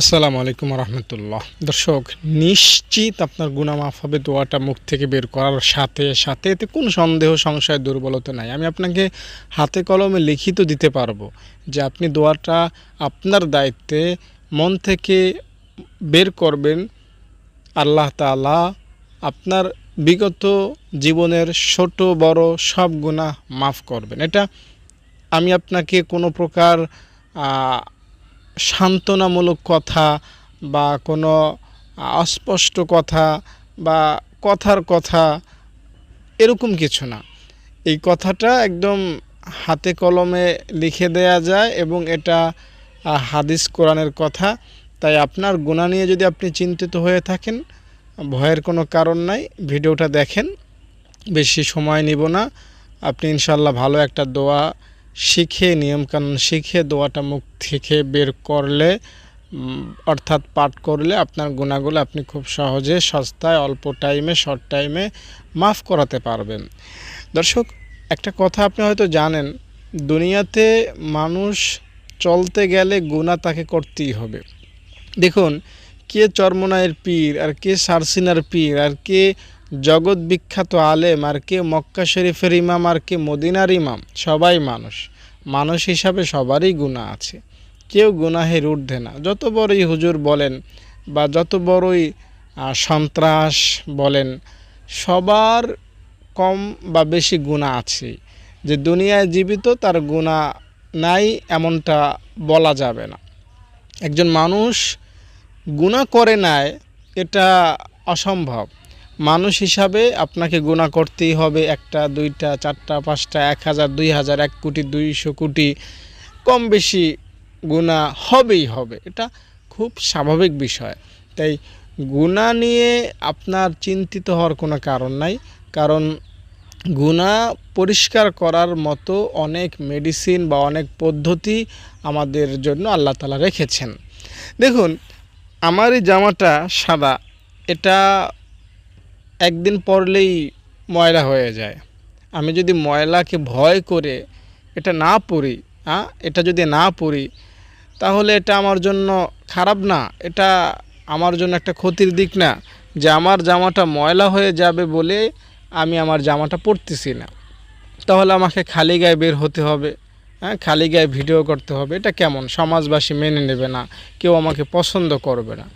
আসসালামু আলাইকুম রহমতুল্লাহ। দর্শক, নিশ্চিত আপনার গুণা মাফ হবে, দোয়াটা মুখ থেকে বের করার সাথে সাথে এতে কোনো সন্দেহ, সংশয়, দুর্বলতা নাই। আমি আপনাকে হাতে কলমে লিখিত দিতে পারব যে আপনি দোয়াটা আপনার দায়িত্বে মন থেকে বের করবেন। আল্লাহ তাআলা আপনার বিগত জীবনের ছোট, বড় সব গুণা মাফ করবেন। এটা আমি আপনাকে কোনো প্রকার সান্ত্বনামূলক কথা বা কোনো অস্পষ্ট কথা বা কথার কথা, এরকম কিছু না। এই কথাটা একদম হাতে কলমে লিখে দেয়া যায় এবং এটা হাদিস কোরআনের কথা। তাই আপনার গুণা নিয়ে যদি আপনি চিন্তিত হয়ে থাকেন, ভয়ের কোনো কারণ নাই, ভিডিওটা দেখেন। বেশি সময় নিব না। আপনি ইনশাল্লাহ ভালো একটা দোয়া শিখে, নিয়মকানুন শিখে, দোয়াটা মুখ থেকে বের করলে অর্থাৎ পাঠ করলে আপনার গুণাগুলো আপনি খুব সহজে সস্তায়, অল্প টাইমে শর্ট টাইমে মাফ করাতে পারবেন। দর্শক, একটা কথা আপনি হয়তো জানেন, দুনিয়াতে মানুষ চলতে গেলে গুণা তাকে করতেই হবে। দেখুন, কে চরমনায়ের পীর, আর কে সারসিনার পীর, আর কে জগৎ বিখ্যাত আলেম, আর কে মক্কা শরীফের ইমাম, আর কে মদিনার ইমাম, সবাই মানুষ। মানুষ হিসাবে সবারই গুণা আছে। কেউ গুনাহের ঊর্ধ্বে না। যত বড়ই হুজুর বলেন বা যত বড়ই সন্ত্রাস বলেন, সবার কম বা বেশি গুণা আছে। যে দুনিয়ায় জীবিত তার গুণা নাই এমনটা বলা যাবে না। একজন মানুষ গুণা করে নেয়, এটা অসম্ভব। মানুষ হিসাবে আপনাকে গুণা করতেই হবে একটা, দুইটা, চারটা, পাঁচটা, এক হাজার, দুই হাজার, এক কোটি, দুইশো কোটি। কম বেশি গুণা হবেই হবে। এটা খুব স্বাভাবিক বিষয়। তাই গুণা নিয়ে আপনার চিন্তিত হওয়ার কোনো কারণ নাই। কারণ গুণা পরিষ্কার করার মতো অনেক মেডিসিন বা অনেক পদ্ধতি আমাদের জন্য আল্লাহ তালা রেখেছেন। দেখুন, আমার এই জামাটা সাদা। এটা একদিন পরলেই ময়লা হয়ে যায়। আমি যদি ময়লাকে ভয় করে এটা না পরি হ্যাঁ এটা যদি না পরি তাহলে এটা আমার জন্য খারাপ না। এটা আমার জন্য একটা ক্ষতির দিক না যে আমার জামাটা ময়লা হয়ে যাবে বলে আমি আমার জামাটা পরতেছি না। তাহলে আমাকে খালি গায়ে বের হতে হবে হ্যাঁ খালি গায়ে ভিডিও করতে হবে। এটা কেমন? সমাজবাসী মেনে নেবে না, কেউ আমাকে পছন্দ করবে না।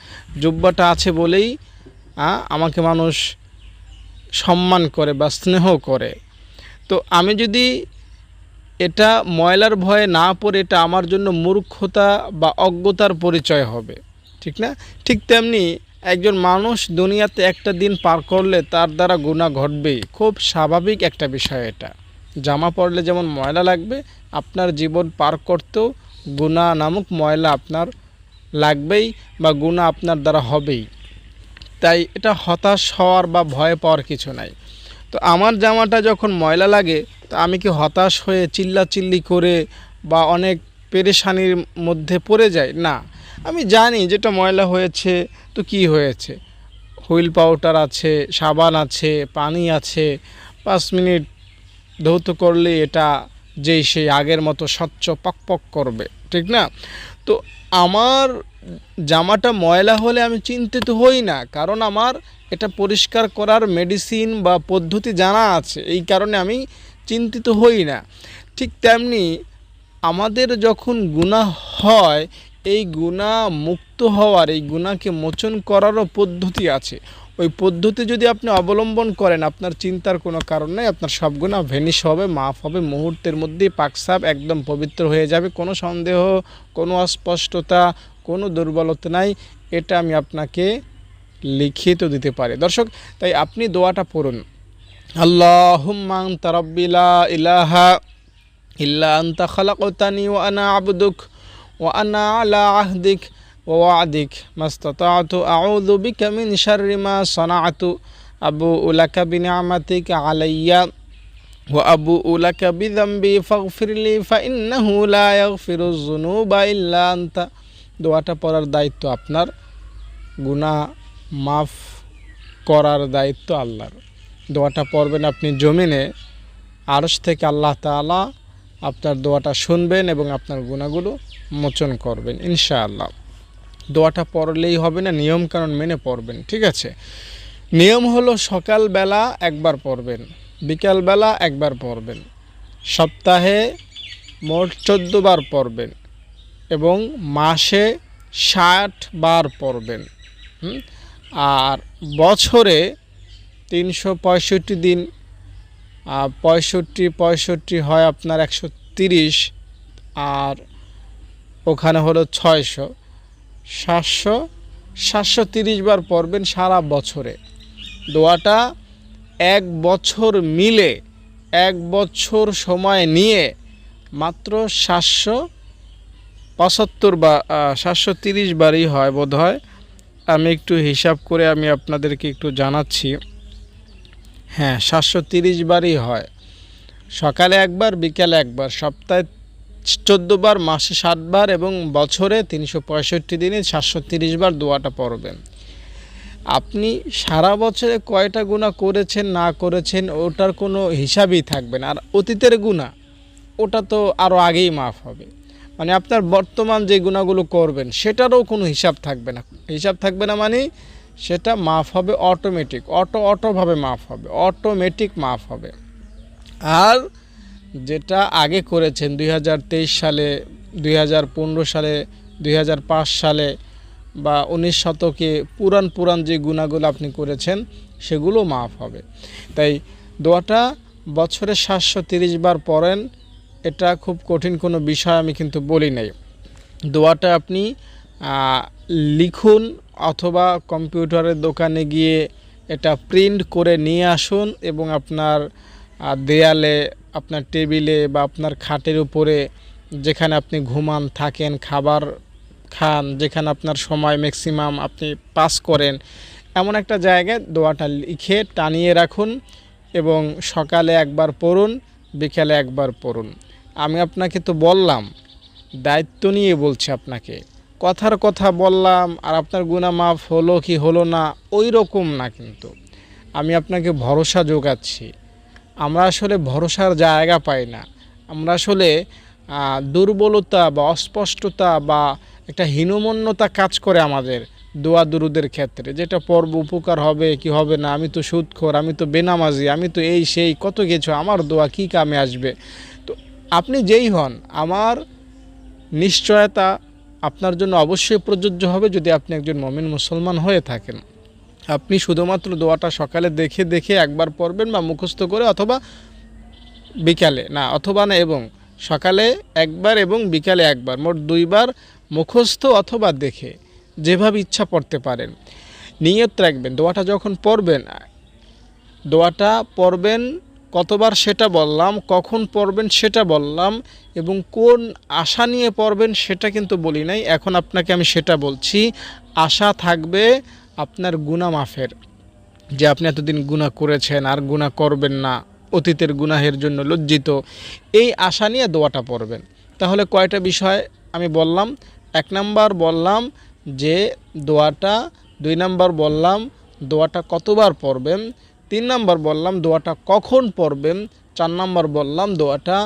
জুব্বাটা আছে বলেই আমাকে মানুষ সম্মান করে বা স্নেহ করে। তো আমি যদি এটা ময়লার ভয়ে না পড়ে এটা আমার জন্য মূর্খতা বা অজ্ঞতার পরিচয় হবে, ঠিক না? ঠিক তেমনি একজন মানুষ দুনিয়াতে একটা দিন পার করলে তার দ্বারা গুণা ঘটবেই। খুব স্বাভাবিক একটা বিষয় এটা। জামা পরলে যেমন ময়লা লাগবে, আপনার জীবন পার করতেও গুণা নামক ময়লা আপনার লাগবেই বা গুণা আপনার দ্বারা হবেই। তাই এটা হতাশ হওয়ার বা ভয় পাওয়ার কিছু নাই। তো আমার জামাটা যখন ময়লা লাগে, তো আমি কি হতাশ হয়ে চিল্লাচিল্লি করে বা অনেক পেরেশানির মধ্যে পড়ে যাই? না। আমি জানি যেটা ময়লা হয়েছে, তো কি হয়েছে? হুইল পাউডার আছে, সাবান আছে, পানি আছে, পাঁচ মিনিট ধৌত করলে এটা যেই সেই আগের মতো স্বচ্ছ পকপক করবে, ঠিক না? তো আমার জামাটা ময়লা হলে আমি চিন্তিত হই না, কারণ আমার এটা পরিষ্কার করার মেডিসিন বা পদ্ধতি জানা আছে, এই কারণে আমি চিন্তিত হই না। ঠিক তেমনি আমাদের যখন গুনাহ হয়, এই গুণা মুক্ত হওয়ার, এই গুণাকে মোচন করারও পদ্ধতি আছে। ওই পদ্ধতি যদি আপনি অবলম্বন করেন, আপনার চিন্তার কোনো কারণ নেই, আপনার সব গুণা ভেনিশ হবে, মাফ হবে, মুহূর্তের মধ্যেই পাকসাপ একদম পবিত্র হয়ে যাবে, কোনো সন্দেহ, কোনো অস্পষ্টতা কোনো দুর্বলতা নাই এটা আমি আপনাকে লিখিত দিতে পারি দর্শক তাই আপনি দোয়াটা পড়ুন আল্লাহুম্মা আনতা রাব্বি লা ইলাহা ইল্লা আনতা খালাকতানি ওয়া আনা আবদুক ওয়া আনা আলা আহদিক ওয়া ওয়াদিক মাস্তাতাতু আউযু বিকা মিন শাররি মা সানাতু আবু লাকা বিনিআমাতিকা আলাইয়া وأبوء لك بذنبي فاغفر لي فإنه لا يغفر الذنوب إلا أنت দোয়াটা পড়ার দায়িত্ব আপনার, গুনাহ মাফ করার দায়িত্ব আল্লাহর। দোয়াটা পড়বেন আপনি জমিনে, আরশ থেকে আল্লাহ তাআলা আপনার দোয়াটা শুনবেন এবং আপনার গুণাগুলো মোচন করবেন, ইনশাআল্লাহ। দোয়াটা পড়লেই হবে না নিয়ম কানুন মেনে পড়বেন, ঠিক আছে? নিয়ম হলো সকালবেলা একবার পড়বেন, বিকালবেলা একবার পড়বেন, সপ্তাহে মোট চোদ্দ বার পড়বেন। এবং মাসে ষাট বার পড়বেন। আর বছরে তিনশো পঁয়ষট্টি দিন পঁয়ষট্টি পঁয়ষট্টি হয় আপনার একশো তিরিশ, আর ওখানে হলো ছয়শো। সাতশো সাতশো তিরিশ বার পড়বেন সারা বছরে। দোয়াটা এক বছর মিলে, এক বছর সময় নিয়ে মাত্র সাতশো পঁচাত্তর বা সাতশো তিরিশ বারই হয় বোধ হয় আমি একটু হিসাব করে আমি আপনাদেরকে একটু জানাচ্ছি। হ্যাঁ সাতশো তিরিশ বারই হয়। সকালে একবার, বিকালে একবার, সপ্তাহে চোদ্দ বার মাসে ষাটবার এবং বছরে তিনশো পঁয়ষট্টি দিনে সাতশো তিরিশ বার দোয়াটা পড়বেন। আপনি সারা বছরে কয়টা গুণা করেছেন, না করেছেন, ওটার কোনো হিসাবই থাকবে না। আর অতীতের গুণা ওটা তো আরও আগেই মাফ হবে। মানে আপনার বর্তমান যে গুণাগুলো করবেন, সেটারও কোনো হিসাব থাকবে না। হিসাব থাকবে না মানে সেটা মাফ হবে অটোমেটিক অটো অটোভাবে মাফ হবে অটোমেটিক মাফ হবে। আর যেটা আগে করেছেন দুই হাজার তেইশ সালে, দুই হাজার পনেরো সালে, দুই হাজার পাঁচ সালে বা উনিশ শতকে পুরান পুরান যে গুণাগুলো আপনি করেছেন, সেগুলো মাফ হবে। তাই দোয়াটা বছরে সাতশো বার পড়েন এটা খুব কঠিন কোনো বিষয় আমি কিন্তু বলি নাই। দোয়াটা আপনি লিখুন অথবা কম্পিউটারের দোকানে গিয়ে এটা প্রিন্ট করে নিয়ে আসুন এবং আপনার দেয়ালে, আপনার টেবিলে বা আপনার খাটের উপরে যেখানে আপনি ঘুমান, থাকেন, খাবার খান, যেখানে আপনার সময় ম্যাক্সিমাম আপনি পাস করেন, এমন একটা জায়গায় দোয়াটা লিখে টানিয়ে রাখুন এবং সকালে একবার পড়ুন, বিকালে একবার পড়ুন। আমি আপনাকে তো বললাম, দায়িত্ব নিয়ে বলছি আপনাকে। কথার কথা বললাম, আর আপনার গুণা মাফ হলো কি হলো না, ওই রকম না কিন্তু। আমি আপনাকে ভরসা যোগাচ্ছি। আমরা আসলে ভরসার জায়গা পাই না। আমরা আসলে দুর্বলতা বা অস্পষ্টতা বা একটা হীনমন্যতা কাজ করে আমাদের দোয়া দুরুদের ক্ষেত্রে। যেটা পর্ব উপকার হবে, কি হবে না, আমি তো সুদখোর, আমি তো বেনামাজি, আমি তো এই সেই, কত কিছু, আমার দোয়া কি কামে আসবে? তো আপনি যেই হন, আমার নিশ্চয়তা আপনার জন্য অবশ্যই প্রযোজ্য হবে যদি আপনি একজন মমিন মুসলমান হয়ে থাকেন। আপনি শুধুমাত্র দোয়াটা সকালে দেখে দেখে একবার পড়বেন বা মুখস্থ করে অথবা বিকালে, না, অথবা না, এবং সকালে একবার এবং বিকালে একবার, মোট দুইবার মুখস্থ অথবা দেখে যেভাবে ইচ্ছা পড়তে পারেন। নিয়ত রাখবেন, দোয়াটা যখন পড়বেন, দোয়াটা পড়বেন কতবার সেটা বললাম, কখন পড়বেন সেটা বললাম এবং কোন আশা নিয়ে পড়বেন সেটা কিন্তু বলি নাই। এখন আপনাকে আমি সেটা বলছি, আশা থাকবে আপনার গুণা মাফের। যে আপনি এতদিন গুণা করেছেন, আর গুণা করবেন না, অতীতের গুনাহের জন্য লজ্জিত, এই আশা নিয়ে দোয়াটা পড়বেন। তাহলে কয়টা বিষয় আমি বললাম? এক নাম্বার বললাম যে দোয়াটা, দুই নাম্বার বললাম দোয়াটা কতবার পড়বেন? তিন নাম্বার বললাম দোয়াটা কখন পড়বেন? চার নাম্বার বললাম দোয়াটা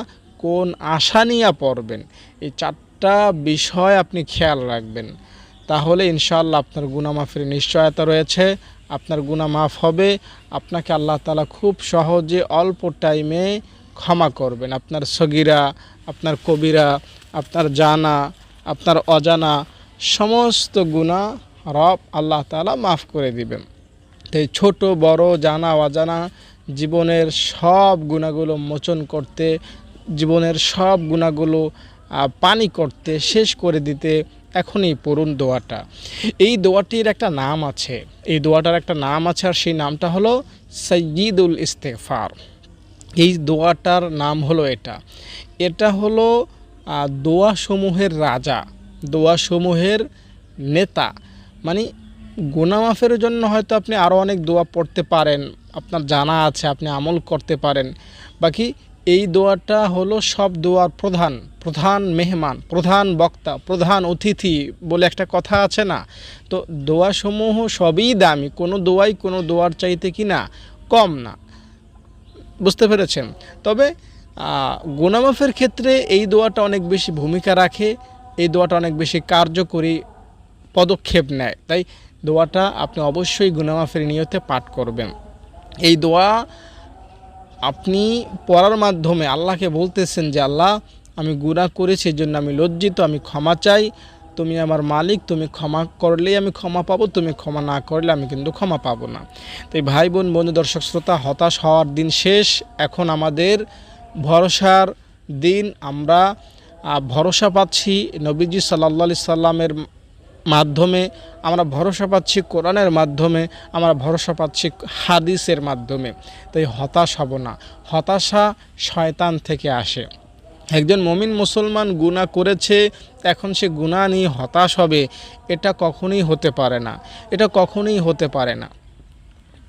কোন আশা নিয়ে পড়বেন? এই চারটা বিষয় আপনি খেয়াল রাখবেন। তাহলে ইনশাআল্লাহ আপনার গুণা মাফের নিশ্চয়তা রয়েছে, আপনার গুণা মাফ হবে, আপনাকে আল্লাহ তালা খুব সহজে অল্প টাইমে ক্ষমা করবেন। আপনার সগিরা, আপনার কবিরা, আপনার জানা, আপনার অজানা, সমস্ত গুণা রব আল্লাহ তালা মাফ করে দিবেন। তাই ছোট, বড়, জানা, অজানা, জীবনের সব গুণাগুলো মোচন করতে, জীবনের সব গুণাগুলো পানি করতে, শেষ করে দিতে এখনই পড়ুন দোয়াটা। এই দোয়াটির একটা নাম আছে। এই দোয়াটার একটা নাম আছে আর সেই নামটা হলো সৈয়দুল ইস্তেফার এই দোয়াটার নাম হলো এটা। এটা হলো দোয়াসমূহের রাজা, দোয়াসমূহের নেতা। মানে গুনামাফের জন্য হয়তো আপনি আরও অনেক দোয়া পড়তে পারেন, আপনার জানা আছে, আপনি আমল করতে পারেন। বাকি এই দোয়াটা হলো সব দোয়ার প্রধান প্রধান মেহমান, প্রধান বক্তা, প্রধান অতিথি বলে একটা কথা আছে না? তো দোয়াসমূহ সবই দামি, কোনো দোয়াই কোনো দোয়ার চাইতে কি না, কম না। বুঝতে পেরেছেন? তবে গুনামাফের ক্ষেত্রে এই দোয়াটা অনেক বেশি ভূমিকা রাখে, এই দোয়াটা অনেক বেশি কার্যকরী পদক্ষেপ নেয়। তাই দোয়াটা আপনি অবশ্যই গুনামাফের নিয়তে পাঠ করবেন। এই দোয়া আপনি পড়ার মাধ্যমে আল্লাহকে বলতেছেন যে, আল্লাহ, আমি গুনাহ করেছি জন্য আমি লজ্জিত, আমি ক্ষমা চাই। তুমি আমার মালিক, তুমি ক্ষমা করলেই আমি ক্ষমা পাবো, তুমি ক্ষমা না করলে আমি কিন্তু ক্ষমা পাবো না। তাই ভাই, বোন, বন্ধু, দর্শক, শ্রোতা, হতাশ হওয়ার দিন শেষ। এখন আমাদের ভরসার দিন। আমরা ভরসা পাচ্ছি নবীজি সাল্লা সাল্লামের মাধ্যমে আমরা ভরসা পাচ্ছি কোরআনের মাধ্যমে, আমরা ভরসা পাচ্ছি হাদিসের মাধ্যমে। তাই হতাশ হব না। হতাশা শয়তান থেকে আসে। একজন মমিন মুসলমান গুনাহ করেছে, এখন সে গুনাহ নিয়ে হতাশ হবে, এটা কখনোই হতে পারে না। এটা কখনোই হতে পারে না।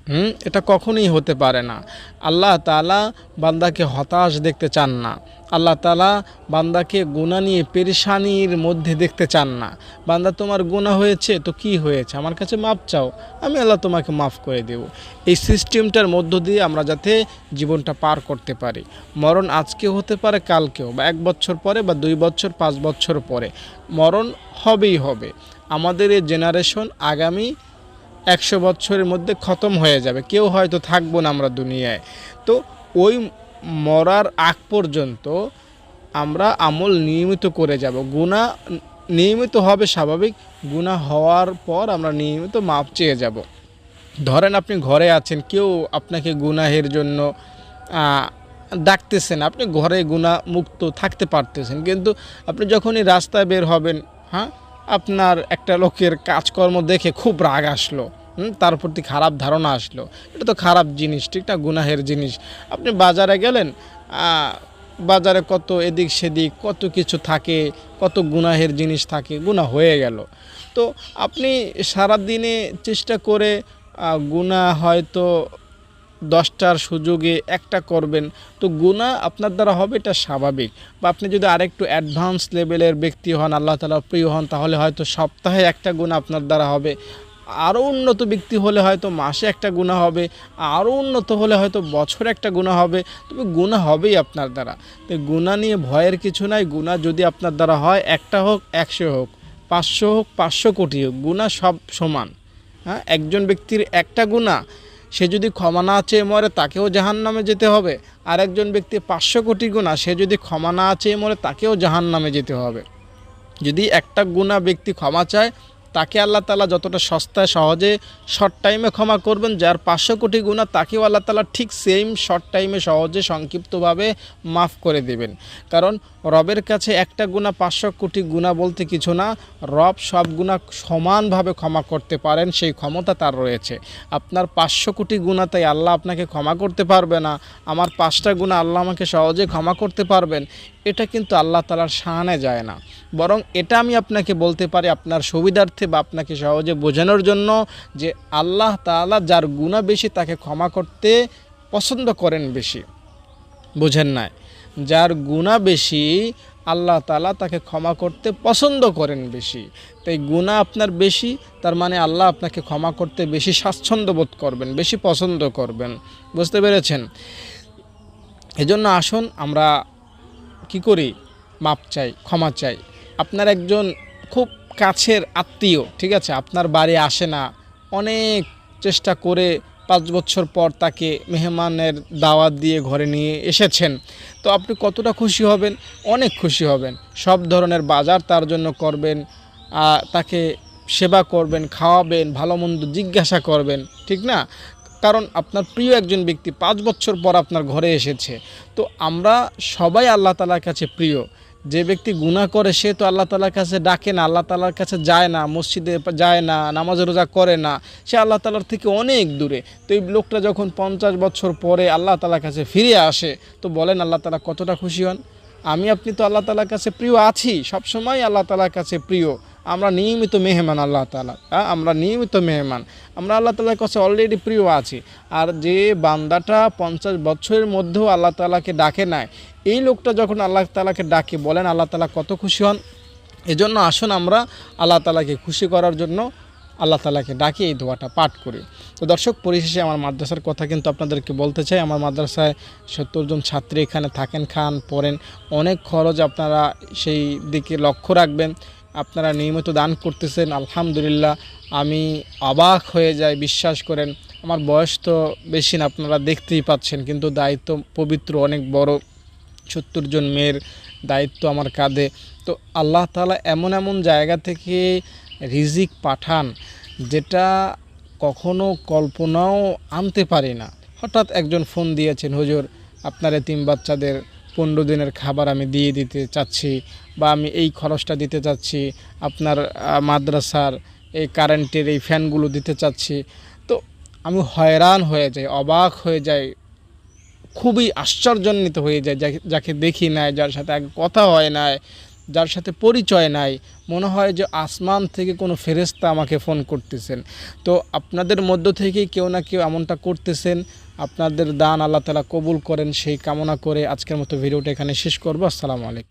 হুম? এটা কখনোই হতে পারে না। আল্লাহ তালা বান্দাকে হতাশ দেখতে চান না। আল্লাহ তালা বান্দাকে গুণা নিয়ে পেরেশানির মধ্যে দেখতে চান না। বান্দা, তোমার গুণা হয়েছে, তো কি হয়েছে? আমার কাছে মাপ চাও। আমি আল্লাহ তোমাকে মাফ করে দেব। এই সিস্টেমটার মধ্য দিয়ে আমরা যাতে জীবনটা পার করতে পারি। মরণ আজকে হতে পারে, কালকেও, বা এক বছর পরে, বা দুই বছর, পাঁচ বছর পরে। মরণ হবেই হবে। আমাদের এই জেনারেশন আগামী একশো বছরের মধ্যে খতম হয়ে যাবে। কেউ হয়তো থাকব না আমরা দুনিয়ায়। তো ওই মরার আগ পর্যন্ত আমরা আমল নিয়মিত করে যাব। গুণা নিয়মিত হবে স্বাভাবিক গুণা হওয়ার পর আমরা নিয়মিত মাপ চেয়ে যাব। ধরেন আপনি ঘরে আছেন, কেউ আপনাকে গুনাহের জন্য ডাকতেছেন, আপনি ঘরে গুণা মুক্ত থাকতে পারতেছেন, কিন্তু আপনি যখনই রাস্তায় বের হবেন হ্যাঁ আপনার একটা লোকের কাজকর্ম দেখে খুব রাগ আসলো। তার প্রতি খারাপ ধারণা আসলো। এটা তো খারাপ জিনিস, ঠিক না? গুনাহের জিনিস। আপনি বাজারে গেলেন বাজারে কত এদিক সেদিক, কত কিছু থাকে, কত গুনাহের জিনিস থাকে গুণা হয়ে গেল। তো আপনি সারা দিনে চেষ্টা করে গুনাহ হয়তো দশটার সুযোগে একটা করবেন। তো গুণা আপনার দ্বারা হবে, এটা স্বাভাবিক। বা আপনি যদি আরেকটু অ্যাডভান্স লেভেলের ব্যক্তি হন, আল্লাহ তালা প্রিয় হন, তাহলে হয়তো সপ্তাহে একটা গুণা আপনার দ্বারা হবে। আরও উন্নত ব্যক্তি হলে হয়তো মাসে একটা গুণা হবে আরও উন্নত হলে হয়তো বছরে একটা গুণা হবে, তবে গুণা হবেই আপনার দ্বারা। তো গুণা নিয়ে ভয়ের কিছু নাই, গুণা যদি আপনার দ্বারা হয়, একটা হোক, একশো হোক, পাঁচশো হোক, পাঁচশো কোটি হোক, গুণা সব সমান। হ্যাঁ একজন ব্যক্তির একটা গুণা, সে যদি ক্ষমা না চেয়ে মরে, তাকেও জাহান নামে যেতে হবে। আর একজন ব্যক্তি পাঁচশো কোটি গুণা, সে যদি ক্ষমা না চেয়ে মরে, তাকেও জাহান নামে যেতে হবে। যদি একটা গুণা ব্যক্তি ক্ষমা চায় তাকে আল্লাহ তালা যতটা সস্তায়, সহজে শর্ট টাইমে ক্ষমা করবেন, যার পাঁচশো কোটি গুণা তাকেও আল্লাহ তালা ঠিক সেম শর্ট টাইমে সহজে সংক্ষিপ্তভাবে মাফ করে দেবেন। কারণ রবের কাছে একটা গুণা পাঁচশো কোটি গুণা বলতে কিছু না। রব সব গুণা সমানভাবে ক্ষমা করতে পারেন, সেই ক্ষমতা তার রয়েছে। আপনার পাঁচশো কোটি গুণা তাই আল্লাহ আপনাকে ক্ষমা করতে পারবে না। আমার পাঁচটা গুণা আল্লাহ আমাকে সহজে ক্ষমা করতে পারবেন। এটা কিন্তু আল্লাহ তালার শাহানে যায় না। বরং এটা আমি আপনাকে বলতে পারি আপনার সুবিধার্থে বা আপনাকে সহজে বোঝানোর জন্য যে আল্লাহ তালা যার গুণা বেশি তাকে ক্ষমা করতে পছন্দ করেন বেশি। বোঝেন নাই? যার গুণা বেশি, আল্লাহ তালা তাকে ক্ষমা করতে পছন্দ করেন বেশি। তাই গুণা আপনার বেশি, তার মানে আল্লাহ আপনাকে ক্ষমা করতে বেশি স্বাচ্ছন্দ্য বোধ করবেন, বেশি পছন্দ করবেন। বুঝতে পেরেছেন? এজন্য আসুন, আমরা কি করি? মাপ চাই, ক্ষমা চাই। আপনার একজন খুব কাছের আত্মীয়, ঠিক আছে? আপনার বাড়ি আসে না, অনেক চেষ্টা করে পাঁচ বছর পর তাকে মেহমানের দাওয়াত দিয়ে ঘরে নিয়ে এসেছেন। তো আপনি কতটা খুশি হবেন? অনেক খুশি হবেন। সব ধরনের বাজার তার জন্য করবেন তাকে সেবা করবেন, খাওয়াবেন, ভালো মন্দ জিজ্ঞাসা করবেন, ঠিক না? কারণ আপনার প্রিয় একজন ব্যক্তি পাঁচ বছর পর আপনার ঘরে এসেছে। তো আমরা সবাই আল্লাহ তালার কাছে প্রিয়। যে ব্যক্তি গুণা করে, সে তো আল্লাহ তালার কাছে ডাকে না, আল্লাহ তালার কাছে যায় না, মসজিদে যায় না, নামাজ রোজা করে না, সে আল্লাহ তালার থেকে অনেক দূরে। তো এই লোকটা যখন পঞ্চাশ বছর পরে আল্লাহ তালার কাছে ফিরে আসে, তো বলেন আল্লাহ তালা কতটা খুশি হন? আমি, আপনি তো আল্লাহ তালার কাছে প্রিয় আছি, সবসময় আল্লাহ তালার কাছে প্রিয়। আমরা নিয়মিত মেহমান আল্লাহ তালা আমরা নিয়মিত মেহমান। আমরা আল্লাহ তালার কাছে অলরেডি প্রিয় আছি। আর যে বান্দাটা পঞ্চাশ বছরের মধ্যেও আল্লাহ তালাকে ডাকে নাই, এই লোকটা যখন আল্লাহ তালাকে ডাকে, বলেন আল্লাহ তালা কত খুশি হন। এজন্য আসুন আমরা আল্লাহ তালাকে খুশি করার জন্য আল্লাহ তালাকে ডাকি, এই দোয়াটা পাঠ করি। তো দর্শক, পরিশেষে আমার মাদ্রাসার কথা কিন্তু আপনাদেরকে বলতে চাই। আমার মাদ্রাসায় সত্তর জন ছাত্রী এখানে থাকেন, খান, পড়েন। অনেক খরচ আপনারা সেই দিকে লক্ষ্য রাখবেন। আপনারা নিয়মিত দান করতেছেন, আলহামদুলিল্লাহ। আমি অবাক হয়ে যাই, বিশ্বাস করেন। আমার বয়স তো বেশি না, আপনারা দেখতেই পাচ্ছেন, কিন্তু দায়িত্ব পবিত্র অনেক বড়। সত্তর জন মেয়ের দায়িত্ব আমার কাঁধে। তো আল্লাহ তালা এমন এমন জায়গা থেকে রিজিক পাঠান, যেটা কখনো কল্পনাও আনতে পারি না। হঠাৎ একজন ফোন দিয়েছেন, হুজুর, আপনার তিন বাচ্চাদের পনেরো দিনের খাবার আমি দিয়ে দিতে চাচ্ছি বা আমি এই খরচটা দিতে চাচ্ছি, আপনার মাদ্রাসার এই কারেন্টের এই ফ্যানগুলো দিতে চাচ্ছি। তো আমি হয়রান হয়ে যাই, অবাক হয়ে যাই, খুবই আশ্চর্যান্বিত হয়ে যায় যাকে দেখি নাই, যার সাথে আগে কথা হয় নাই, যার সাথে পরিচয় নাই। মনে হয় যে আসমান থেকে কোনো ফেরেস্তা আমাকে ফোন করতেছেন। তো আপনাদের মধ্য থেকেই কেউ না কেউ এমনটা করতেছেন আপনাদের দান আল্লাহ তালা কবুল করেন, সেই কামনা করে আজকের মতো ভিডিওটা এখানে শেষ করব। আসসালামু আলাইকুম।